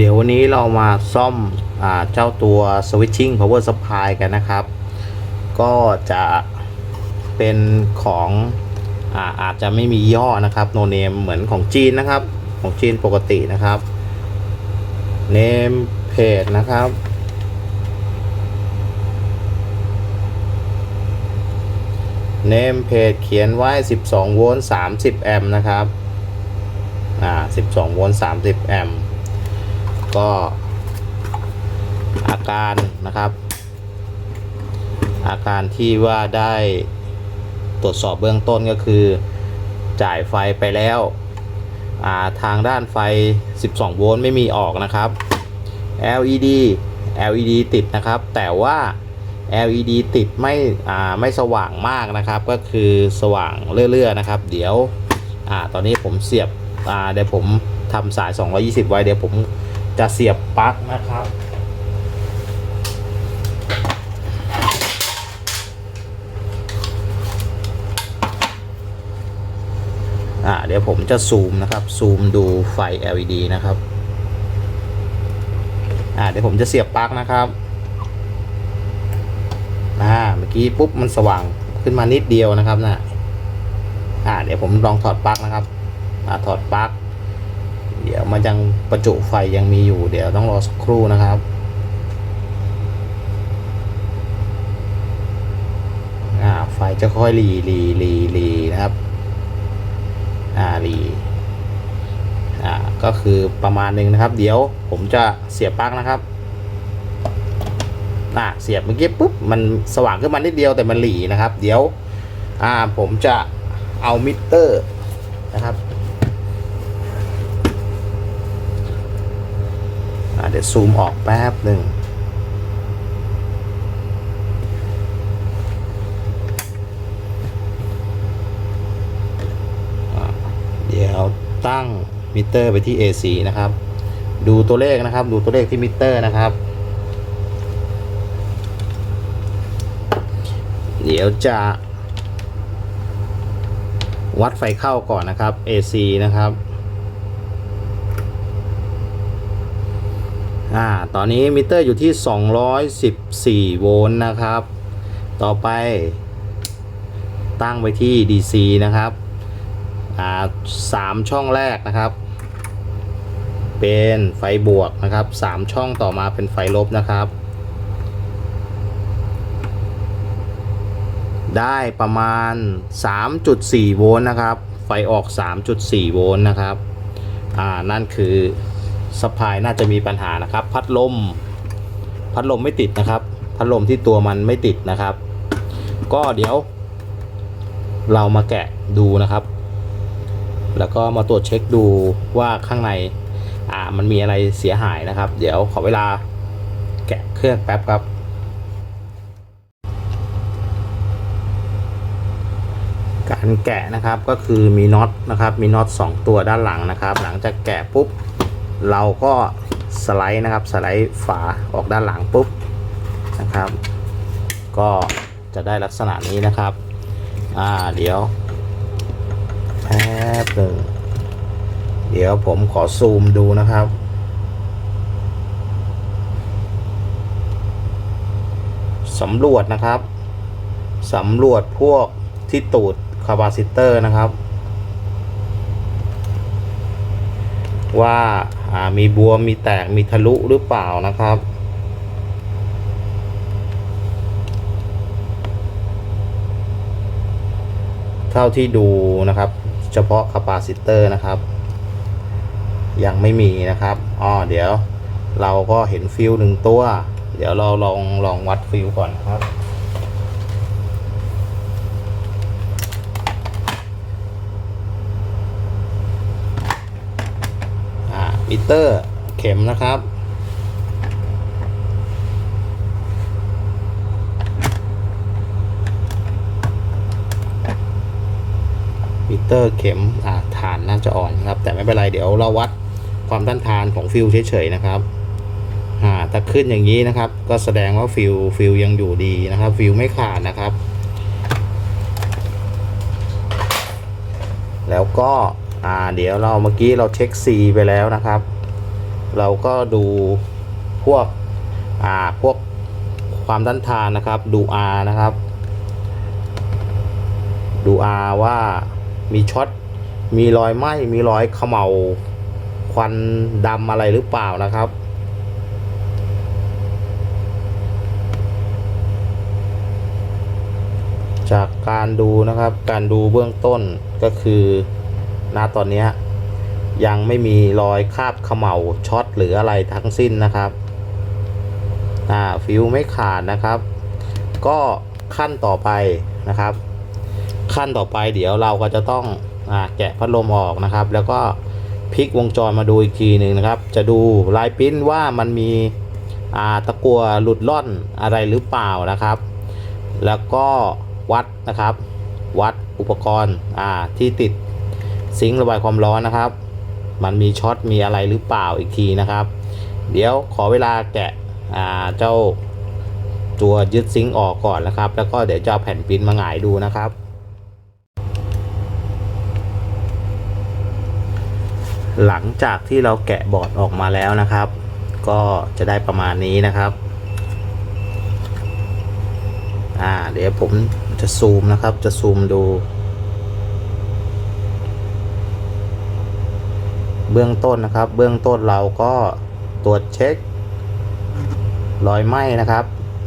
เดี๋ยววันนี้เรามาซ่อมอเจ้าตัว switching power supply กันนะครับ ก็จะเป็นของอาอาจจะไม่มีย่อนะครับ no name เหมือนของจีนนะครับ ของจีนปกตินะครับ name page นะครับ name page เขียนไว้ 12 โวลต์ 30 แอมป์นะครับ อ่า 12 โวลต์ 30 แอมป์ ก็อาการนะครับ อาการที่ว่าได้ตรวจสอบเบื้องต้นก็คือจ่ายไฟไปแล้วาทางด้านไฟ 12 โวลต์ไม่มีออกนะครับ LED LED ติดนะครับ แต่ว่า LED ติดไม่ไม่สว่างมากนะครับ ก็คือสว่างเรื่อยๆนะครับ เดี๋ยวอตอนนี้ผมเสียบเดี๋ยวผมทำสาย 220 ไว้เดี๋ยวผม จะเสียบปลั๊กนะครับ อ่าเดี๋ยวผมจะซูมนะครับ ซูมดูไฟ LED นะครับ อ่าเดี๋ยวผมจะเสียบปลั๊กนะครับ อ่าเมื่อกี้ปุ๊บมันสว่างขึ้นมานิดเดียวนะครับนะอ่าเดี๋ยวผมลองถอดปลั๊กนะครับ อ่าถอดปลั๊ก มันยังประจุไฟยังมีอยู่เดี๋ยวต้องรอสักครู่นะครับไฟจะค่อยรีรีรีรีนะครับ อ่ารีอ่าก็คือประมาณหนึ่งนะครับ เดี๋ยวผมจะเสียบปลั๊กนะครับอ่าเสียบเมื่อกี้ปุ๊บมันสว่างขึ้นมานิดเดียวแต่มันหลีนะครับ เดี๋ยวอ่าผมจะเอามิเตอร์นะครับอ่า เดี๋ยวซูมออกแป๊บหนึ่งเดี๋ยวตั้งมิเตอร์ไปที่ AC นะครับ ดูตัวเลขนะครับ ดูตัวเลขที่มิเตอร์นะครับ เดี๋ยวจะวัดไฟเข้าก่อนนะครับ AC นะครับ อ่าตอนนี้มิเตอร์อยู่ที่ 214 โวลต์นะครับ ต่อไป ตั้งไปที่ DC นะครับอ่าสามช่องแรกนะครับ เป็นไฟบวกนะครับสามช่องต่อมาเป็นไฟลบนะครับ ได้ประมาณ 3.4 โวลต์นะครับ ไฟออก 3.4 โวลต์นะครับ อ่า นั่นคือ สปายน่าจะมีปัญหานะครับ พัดลม พัดลมไม่ติดนะครับ พัดลมที่ตัวมันไม่ติดนะครับ ก็เดี๋ยว เรามาแกะดูนะครับ แล้วก็มาตรวจเช็คดูว่าข้างในอ่ามันมีอะไรเสียหายนะครับ เดี๋ยวขอเวลาแกะเครื่องแป๊บครับการแกะนะครับก็คือมีน็อตนะครับมีน็อต2ตัวด้านหลังนะครับ หลังจากแกะปุ๊บ เราก็สไลด์นะครับสไลด์ฝาออกด้านหลังปุ๊บนะครับ ก็จะได้ลักษณะนี้นะครับอ่าเดี๋ยวแป๊บหนึ่งเดี๋ยวผมขอซูมดูนะครับสำรวจนะครับสำรวจพวกที่ตูดคาปาซิเตอร์นะครับ ว่าอ่า มีบวมมีแตกมีทะลุหรือเปล่านะครับ เท่าที่ดูนะครับ เฉพาะคาปาซิเตอร์นะครับ ยังไม่มีนะครับอ๋อเดี๋ยวเราก็เห็นฟิลหนึ่งตัว เดี๋ยวเราลองลองวัดฟิลก่อนครับ มิเตอร์เข็มนะครับ มิเตอร์เข็มอ่าฐานน่าจะอ่อนครับ แต่ไม่เป็นไรเดี๋ยวเราวัดความต้านทานของฟิวเฉยๆนะครับอ่าถ้าขึ้นอย่างนี้นะครับ ก็แสดงว่าฟิวฟิวยังอยู่ดีนะครับ ฟิวไม่ขาดนะครับ แล้วก็ อ่าเดี๋ยวเราเมื่อกี้เราเช็ค C ไปแล้วนะครับ เราก็ดูพวกอ่าพวกความต้านทานนะครับ ดู R นะครับ ดู R ว่ามีช็อตมีรอยไหม้มีรอยเขมาควันดำอะไรหรือเปล่านะครับจากการดูนะครับ การดูเบื้องต้นก็คือ ณตอนนี้ยังไม่มีรอยคราบเขมเหลาช็อตหรืออะไรทั้งสิ้นนะครับอ่าฟิวไม่ขาดนะครับ ก็ขั้นต่อไปนะครับ ขั้นต่อไปเดี๋ยวเราก็จะต้องอาแกะพัดลมออกนะครับ แล้วก็พลิกวงจรมาดูอีกทีหนึ่งนะครับ จะดูลายปิ้นว่ามันมีอ่าตะกัวหลุดล่อนอะไรหรือเปล่านะครับ แล้วก็วัดนะครับ วัดอุปกรณ์อ่าที่ติด ซิงค์ระบายความร้อนนะครับ มันมีช็อตมีอะไรหรือเปล่าอีกทีนะครับ เดี๋ยวขอเวลาแกะเจ้าตัวยึดซิงค์ออกก่อนนะครับ แล้วก็เดี๋ยวจะเอาแผ่นปิ้นมาหงายดูนะครับ หลังจากที่เราแกะบอร์ดออกมาแล้วนะครับ ก็จะได้ประมาณนี้นะครับอ่าเดี๋ยวผมจะซูมนะครับ จะซูมดู เบื้องต้นนะครับ เบื้องต้นเราก็ตรวจเช็ค รอยไหม้นะครับ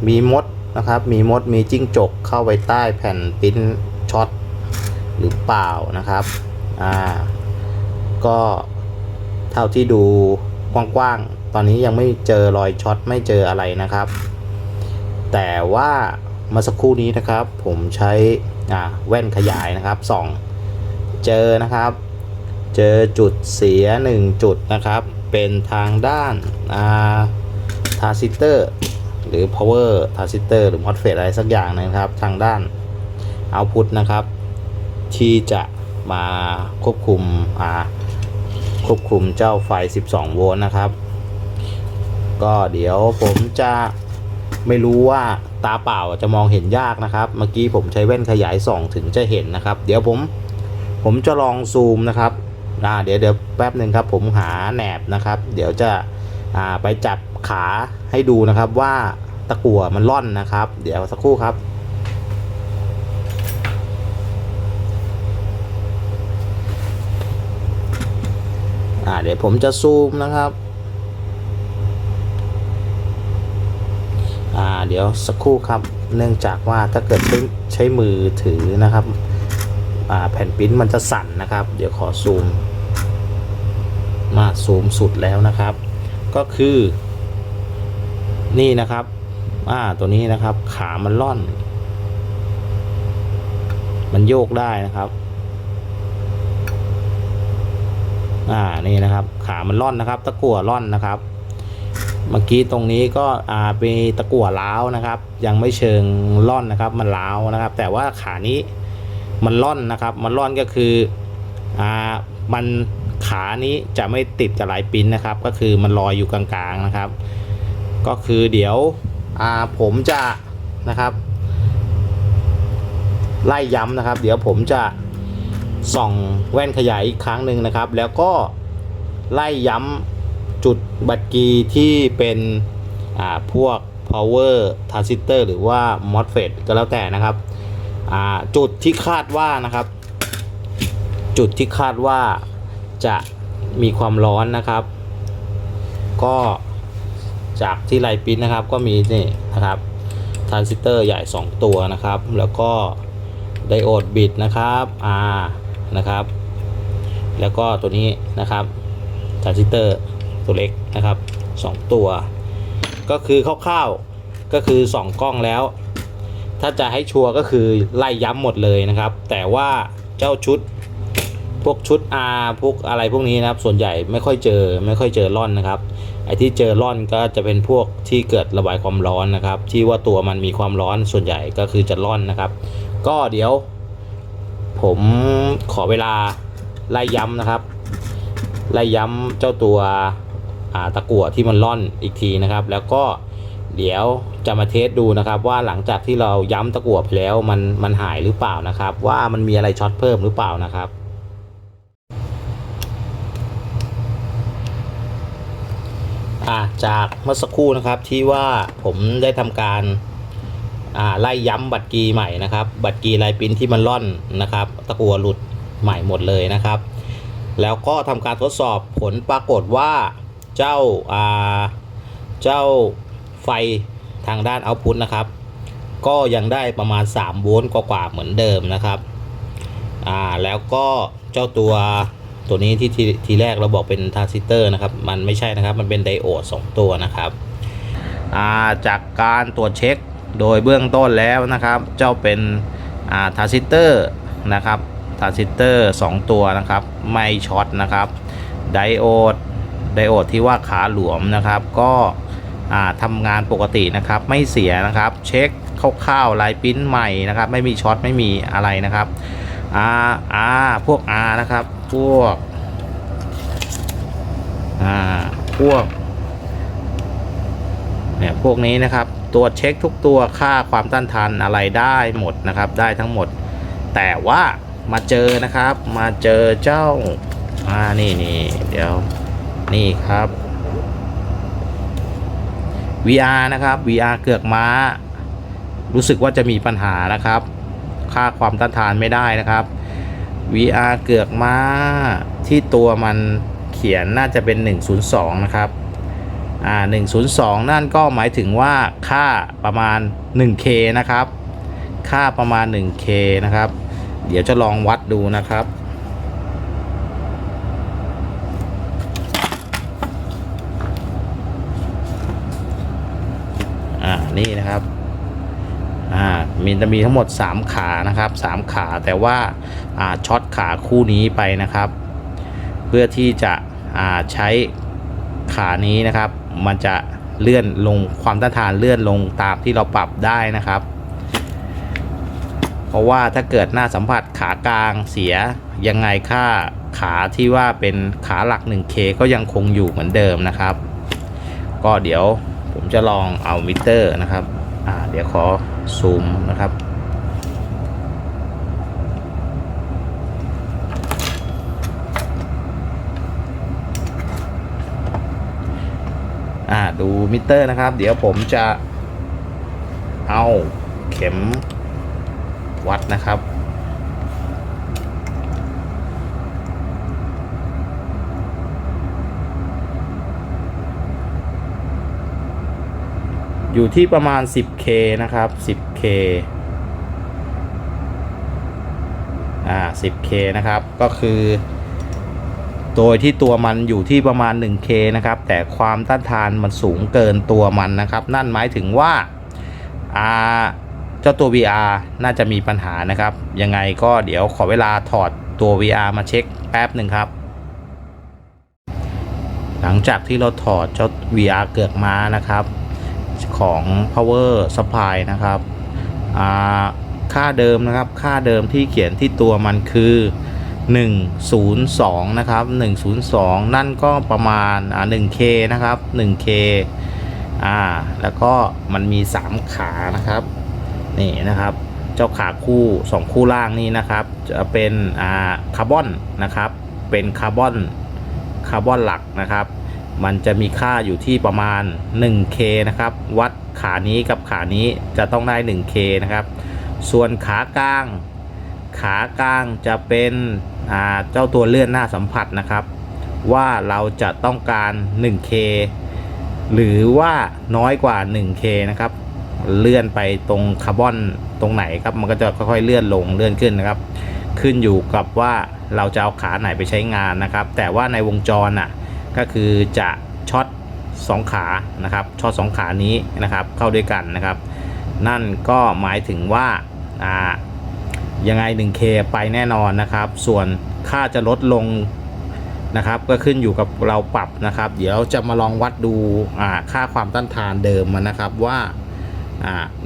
มีมดนะครับ มีมดมีจิ้งจกเข้าไปใต้แผ่นปิ้นช็อตหรือเปล่านะครับอ่าก็เท่าที่ดูกว้างๆ ตอนนี้ยังไม่เจอรอยช็อตไม่เจออะไรนะครับ แต่ว่าเมื่อสักครู่นี้นะครับ ผมใช้อ่าแว่นขยายนะครับส่อง เจอนะครับ เจอจุดเสีย 1 จุดนะครับ เป็นทางด้านอ่าทาซิเตอร์หรือ power ทาซิเตอร์หรือ MOSFET อะไรสักอย่างนะครับ ทางด้าน output นะครับ ที่จะมาควบคุมอ่าควบคุมเจ้าไฟ 12 โวลต์นะครับ ก็เดี๋ยวผมจะไม่รู้ว่าตาเปล่าจะมองเห็นยากนะครับ เมื่อกี้ผมใช้แว่นขยายส่องถึงจะเห็นนะครับ เดี๋ยวผมผมจะลองซูมนะครับ อ่าเดี๋ยวเดี๋ยวแป๊บหนึ่งครับผมหาแหนบนะครับ เดี๋ยวจะอ่าไปจับขาให้ดูนะครับว่าตะกั่วมันล่อนนะครับ เดี๋ยวสักครู่ครับอ่าเดี๋ยวผมจะซูมนะครับอ่าเดี๋ยวสักครู่ครับ เนื่องจากว่าถ้าเกิดใช้ใช้มือถือนะครับอ่าแผ่นปิ้นมันจะสั่นนะครับ เดี๋ยวขอซูม มาซูมสุดแล้วนะครับ ก็คือ นี่นะครับอ่าตัวนี้นะครับ ขามันล่อน มันโยกได้นะครับอ่านี่นะครับ ขามันล่อนนะครับ ตะกั่วล่อนนะครับ เมื่อกี้ตรงนี้ก็อ่าเป็นตะกั่วล้าวนะครับ ยังไม่เชิงล่อนนะครับ มันล้าวนะครับ แต่ว่าขานี้มันล่อนนะครับ มันล่อนก็คืออ่ามัน ขานี้จะไม่ติดกับหลายปิ้นนะครับ ก็คือมันลอยอยู่กลางๆนะครับ ก็คือเดี๋ยวผมจะนะครับ ไล่ย้ำนะครับ เดี๋ยวผมจะส่องแว่นขยายอีกครั้งหนึ่งนะครับ แล้วก็ไล่ย้ำจุดบัตรกีที่เป็นอ่าพวก power transistor หรือว่า MOSFET ก็แล้วแต่นะครับอ่าจุดที่คาดว่านะครับ จุดที่คาดว่า จะมีความร้อนนะครับ ก็จากที่ไลปินนะครับก็มีนี่นะครับทรานซิสเตอร์ใหญ่ 2 ตัวนะครับ แล้วก็ไดโอดบิดนะครับ R นะครับ แล้วก็ตัวนี้นะครับทรานซิสเตอร์ตัวเล็กนะครับ 2 ตัว ก็คือคร่าวๆก็คือ 2 กล้องแล้ว ถ้าจะให้ชัวร์ก็คือไล่ย้ำหมดเลยนะครับ แต่ว่าเจ้าชุด พวกชุด R พวกอะไรพวกนี้นะครับ ส่วนใหญ่ไม่ค่อยเจอไม่ค่อยเจอร่อนนะครับ ไอ้ที่เจอร่อนก็จะเป็นพวกที่เกิดระบายความร้อนนะครับ ที่ว่าตัวมันมีความร้อนส่วนใหญ่ก็คือจะร่อนนะครับ ก็เดี๋ยว ผมขอเวลาไล่ย้ำนะครับ ไล่ย้ำเจ้าตัวตะกั่วที่มันร่อนอีกทีนะครับ แล้วก็เดี๋ยวจะมาเทสดูนะครับ ว่าหลังจากที่เราย้ำตะกั่วไปแล้วมันมันหายหรือเปล่านะครับ ว่ามันมีอะไรช็อตเพิ่มหรือเปล่านะครับ อ่า จากเมื่อสักครู่นะครับที่ว่าผมได้ทำการไล่ย้ำบัตรกีใหม่นะครับ บัตรกีลายปริ้นที่มันล่อนนะครับ ตะกัวหลุดใหม่หมดเลยนะครับ แล้วก็ทำการทดสอบผลปรากฏว่าเจ้าเจ้าไฟทางด้านเอาพุทนะครับ ก็ยังได้ประมาณ 3 โวลต์กว่าๆเหมือนเดิมนะครับ แล้วก็เจ้าตัว ตัวนี้ที่ทีทีแรกเราบอกเป็นทรานซิสเตอร์นะครับ มันไม่ใช่นะครับ มันเป็นไดโอด 2 ตัวนะครับาจากการตรวจเช็คโดยเบื้องต้นแล้วนะครับ เจ้าเป็นอ่าทรานซิสเตอร์นะครับทรานซิสเตอร์ 2 ตัวนะครับ ไม่ช็อตนะครับ ไดโอด ไดโอดที่ว่าขาหลวมนะครับ ก็ทำงานปกตินะครับ ไม่เสียนะครับ เช็คคร่าวๆลายปิ้นใหม่นะครับ ไม่มีช็อต ไม่มีอะไรนะครับ R R พวก R นะครับ พวก อ่า พวก เนี่ย พวกนี้นะครับ ตัวเช็คทุกตัวค่าความต้านทานอะไรได้หมดนะครับ ได้ทั้งหมด แต่ว่ามาเจอนะครับ มาเจอเจ้า อ่า นี่นี่เดี๋ยว นี่ครับ VR นะครับ VR เกือกม้า รู้สึกว่าจะมีปัญหานะครับ ค่าความต้านทานไม่ได้นะครับ VR เกือกม้าที่ตัวมันเขียนน่าจะเป็น 102 นะครับ อ่า 102 นั่นก็หมายถึงว่าค่าประมาณ 1K นะครับ ค่าประมาณ 1K นะครับ เดี๋ยวจะลองวัดดูนะครับอ่านี่นะครับ อ่ามีจะมีทั้งหมด 3 ขานะครับ 3 ขาแต่ว่าอ่าช็อตขาคู่นี้ไปนะครับ เพื่อที่จะอ่าใช้ขานี้นะครับ มันจะเลื่อนลงความต้านทานเลื่อนลงตามที่เราปรับได้นะครับ เพราะว่าถ้าเกิดหน้าสัมผัสขากลางเสียยังไงค่าขาที่ว่าเป็นขาหลัก 1K ก็ยังคงอยู่เหมือนเดิมนะครับ ก็เดี๋ยวผมจะลองเอามิเตอร์นะครับ เดี๋ยวขอซูมนะครับ อ่าดูมิเตอร์นะครับ เดี๋ยวผมจะเอาเข็มวัดนะครับ อยู่ที่ประมาณ 10K นะครับ 10K อ่า 10K นะครับ ก็คือ โดยที่ตัวมันอยู่ที่ประมาณ 1K นะครับ แต่ความต้านทานมันสูงเกินตัวมันนะครับ นั่นหมายถึงว่าอ่าเจ้าตัว VR น่าจะมีปัญหานะครับ ยังไงก็เดี๋ยวขอเวลาถอดตัว VR มาเช็คแป๊บหนึ่งครับ หลังจากที่เราถอดเจ้า VR เกือกม้านะครับ ของ power supply นะครับอ่าค่าเดิมนะครับค่าเดิมที่เขียนที่ตัวมันคือ 102 นะครับ 102 นั่นก็ประมาณอ่า 1K นะครับ 1K อ่าแล้วก็มันมี 3 ขานะครับนี่นะครับเจ้าขาคู่ 2 คู่ล่างนี่นะครับจะเป็นอ่าคาร์บอนนะครับเป็นคาร์บอนคาร์บอนหลักนะครับ มันจะมีค่าอยู่ที่ประมาณ 1K นะครับ วัดขานี้กับขานี้จะต้องได้ 1K นะครับ ส่วนขากลาง ขากลางจะเป็นเจ้าตัวเลื่อนหน้าสัมผัสนะครับ ว่าเราจะต้องการ 1K หรือว่าน้อยกว่า 1K นะครับ เลื่อนไปตรงคาร์บอนตรงไหนครับ มันก็จะค่อยๆเลื่อนลงเลื่อนขึ้นนะครับ ขึ้นอยู่กับว่าเราจะเอาขาไหนไปใช้งานนะครับ แต่ว่าในวงจรอะ ก็คือจะช็อต2ขานะครับช็อต2ขานี้นะครับเข้าด้วยกันนะครับ นั่นก็หมายถึงว่าอ่ายังไง 1K ไปแน่นอนนะครับ ส่วนค่าจะลดลงนะครับ ก็ขึ้นอยู่กับเราปรับนะครับ เดี๋ยวจะมาลองวัดดูค่าความต้านทานเดิมมันนะครับว่า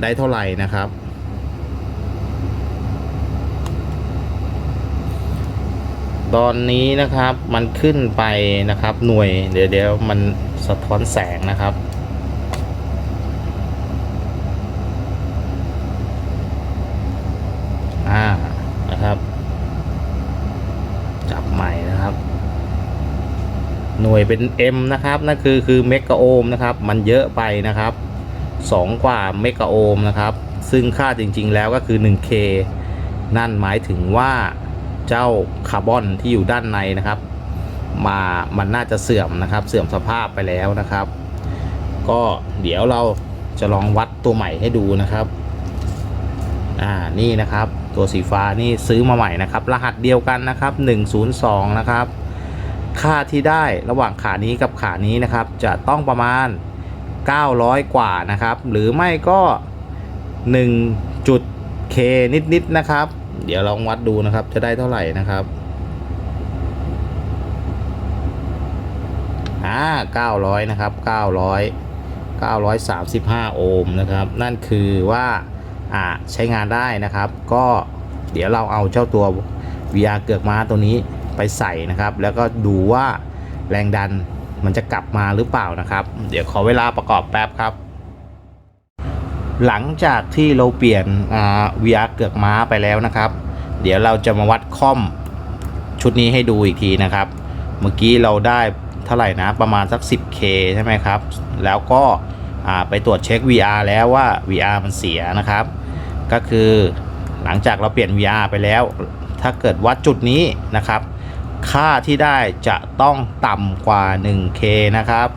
ได้เท่าไหร่นะครับ ตอนนี้นะครับมันขึ้นไปนะครับ หน่วยเดี๋ยวเดี๋ยวมันสะท้อนแสงนะครับ อ่านะครับ จับใหม่นะครับ หน่วยเป็น M นะครับนั่นคือคือเมกะโอห์มนะครับ มันเยอะไปนะครับ 2 กว่าเมกะโอห์มนะครับ ซึ่งค่าจริง ๆ แล้วก็คือ 1K นั่นหมายถึงว่า เจ้าคาร์บอนที่อยู่ด้านในนะครับ มามันน่าจะเสื่อมนะครับ เสื่อมสภาพไปแล้วนะครับ ก็เดี๋ยวเราจะลองวัดตัวใหม่ให้ดูนะครับอ่านี่นะครับตัวสีฟ้านี่ซื้อมาใหม่นะครับ รหัสเดียวกันนะครับ 102 นะครับ ค่าที่ได้ระหว่างขานี้กับขานี้นะครับ จะต้องประมาณ 900 กว่านะครับ หรือไม่ก็1จุด K นิดๆนะครับ เดี๋ยวลองวัดดูนะครับ จะได้เท่าไหร่นะครับอ่า900นะครับ900 935โอห์มนะครับ นั่นคือว่าอ่าใช้งานได้นะครับ ก็เดี๋ยวเราเอาเจ้าตัว VR เกือกม้าตัวนี้ไปใส่นะครับ แล้วก็ดูว่าแรงดันมันจะกลับมาหรือเปล่านะครับ เดี๋ยวขอเวลาประกอบแป๊บครับ หลังจากที่เราเปลี่ยน VR เกือกม้าไปแล้วนะครับ เดี๋ยวเราจะมาวัดคอมชุดนี้ให้ดูอีกทีนะครับ เมื่อกี้เราได้เท่าไหร่นะประมาณสัก 10K ใช่ไหมครับ แล้วก็ไปตรวจเช็ค VR แล้วว่า VR มันเสียนะครับ ก็คือหลังจากเราเปลี่ยน VR ไปแล้ว ถ้าเกิดวัดจุดนี้นะครับ ค่าที่ได้จะต้องต่ำกว่า 1K นะครับ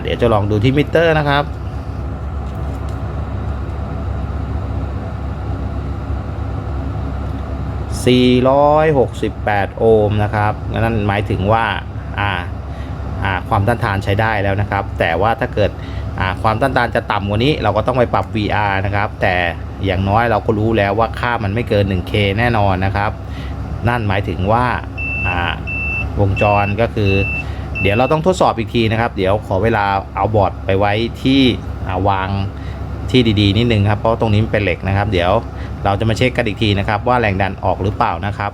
เดี๋ยวจะลองดูที่มิเตอร์นะครับ 468 โอห์มนะครับนั่นหมายถึงว่าอ่าอ่าความต้านทานใช้ได้แล้วนะครับ แต่ว่าถ้าเกิดอ่าความต้านทานจะต่ำกว่านี้ เราก็ต้องไปปรับ VR นะครับ แต่อย่างน้อยเราก็รู้แล้วว่าค่ามันไม่เกิน 1K แน่นอนนะครับ นั่นหมายถึงว่าอ่าวงจรก็คือ เดี๋ยวเราต้องทดสอบอีกทีนะครับ เดี๋ยวขอเวลาเอาบอร์ดไปไว้ที่วางที่ดีๆนิดนึงครับ เพราะตรงนี้มันเป็นเหล็กนะครับ เดี๋ยว เราจะมาเช็คกันอีกทีนะครับ ว่าแรงดันออกหรือเปล่านะครับ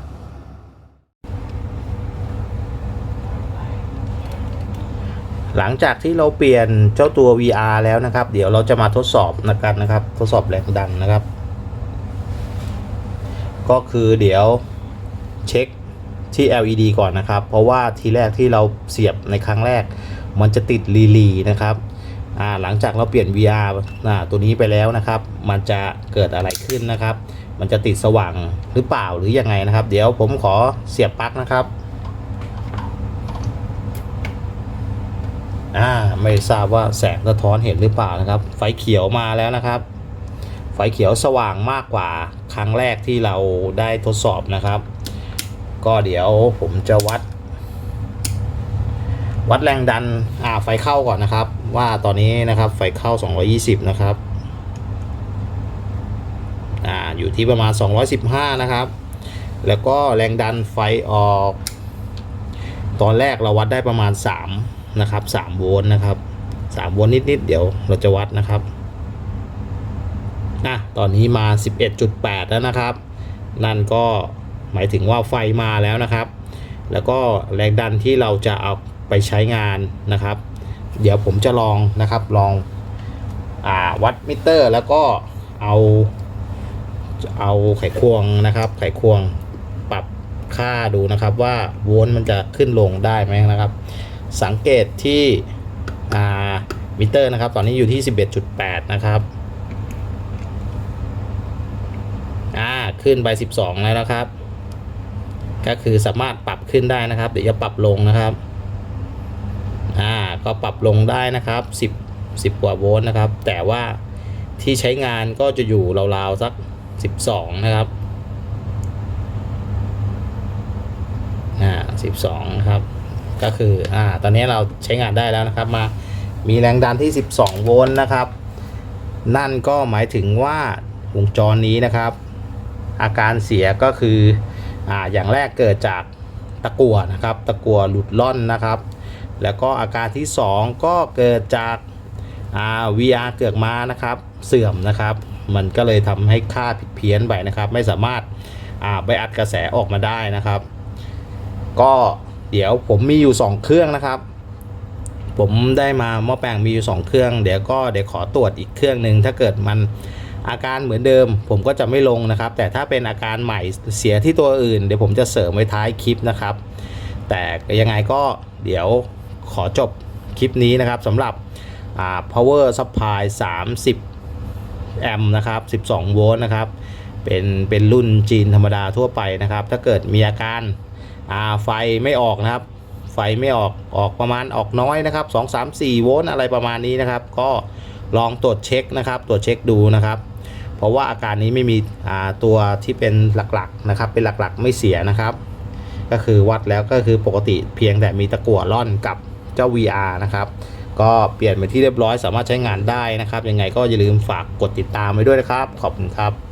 หลังจากที่เราเปลี่ยนเจ้าตัว VR แล้วนะครับ เดี๋ยวเราจะมาทดสอบนะกันนะครับ ทดสอบแรงดันนะครับ ก็คือเดี๋ยวเช็คที่ LED ก่อนนะครับ เพราะว่าทีแรกที่เราเสียบในครั้งแรก มันจะติดรีลีนะครับ หลังจากเราเปลี่ยน VR ตัวนี้ไปแล้วนะครับ มันจะเกิดอะไรขึ้นนะครับ มันจะติดสว่างหรือเปล่าหรือยังไงนะครับ เดี๋ยวผมขอเสียบปลั๊กนะครับอ่าไม่ทราบว่าแสงสะท้อนเห็นหรือเปล่านะครับ ไฟเขียวมาแล้วนะครับ ไฟเขียวสว่างมากกว่าครั้งแรกที่เราได้ทดสอบนะครับ ก็เดี๋ยวผมจะวัด วัดแรงดันอ่าไฟเข้าก่อนนะครับ ว่าตอนนี้นะครับไฟเข้า 220 นะครับอ่าอยู่ที่ประมาณ 215 นะครับ แล้วก็แรงดันไฟออก ตอนแรกเราวัดได้ประมาณ 3 นะครับ 3 โวลต์นะครับ 3 โวลต์นิด ๆ เดี๋ยวเราจะวัดนะครับอะตอนนี้มา 11.8 แล้วนะครับ นั่นก็หมายถึงว่าไฟมาแล้วนะครับ แล้วก็แรงดันที่เราจะเอาไปใช้งานนะครับ เดี๋ยวผมจะลองนะครับลองอวัดมิเตอร์ แล้วก็เอาเอาไขควงนะครับ ไขควงปรับค่าดูนะครับ ว่าโวลต์มันจะขึ้นลงได้ไหมนะครับ สังเกตที่มิเตอร์นะครับ ตอนนี้อยู่ที่ 11.8 นะครับอ่าขึ้นไป 12 แล้วนะครับ ก็คือสามารถปรับขึ้นได้นะครับ เดี๋ยวจะปรับลงนะครับ ก็ปรับลงได้นะครับ 10 10 กว่าโวลต์นะครับ แต่ว่าที่ใช้งานก็จะอยู่ราวๆสัก 12 นะครับอ่า12 นะครับ ก็คืออ่าตอนนี้เราใช้งานได้แล้วนะครับ มามีแรงดันที่ 12 โวลต์นะครับ นั่นก็หมายถึงว่าวงจรนี้นะครับ อาการเสียก็คืออ่าอย่างแรกเกิดจากตะกั่วนะครับ ตะกั่วหลุดล่อนนะครับ แล้วก็อาการที่ 2 ก็เกิดจากอ่า VR เกือกม้านะครับ เสื่อมนะครับ มันก็เลยทำให้ค่าผิดเพี้ยนไปนะครับ ไม่สามารถอ่าไปอัดกระแสออกมาได้นะครับ ก็เดี๋ยวผมมีอยู่ 2 เครื่องนะครับ ผมได้มาหม้อแปลงมีอยู่ 2 เครื่อง เดี๋ยวก็เดี๋ยวขอตรวจอีกเครื่องหนึ่งถ้าเกิดมันอาการเหมือนเดิม ผมก็จะไม่ลงนะครับ แต่ถ้าเป็นอาการใหม่เสียที่ตัวอื่น เดี๋ยวผมจะเสริมไว้ท้ายคลิปนะครับ แต่ยังไงก็เดี๋ยว ขอจบคลิปนี้นะครับสำหรับ power supply 30 แอมป์นะครับ 12 โวลต์นะครับ เป็นเป็นรุ่นจีนธรรมดาทั่วไปนะครับ ถ้าเกิดมีอาการาไฟไม่ออกนะครับ ไฟไม่ออกออกประมาณออกน้อยนะครับ 2 3 4 โวลต์อะไรประมาณนี้นะครับ ก็ลองตรวจเช็คนะครับ ตรวจเช็คดูนะครับเพราะว่าอาการนี้ไม่มีตัวที่เป็นหลักๆนะครับ เป็นหลักๆไม่เสียนะครับ ก็คือวัดแล้วก็คือปกติเพียงแต่มีตะกั่วร่อนกับ เจ้า VR นะครับก็เปลี่ยนเป็นที่เรียบร้อยสามารถใช้งานได้นะครับ ยังไงก็อย่าลืมฝากกดติดตามไว้ด้วยนะครับ ขอบคุณครับ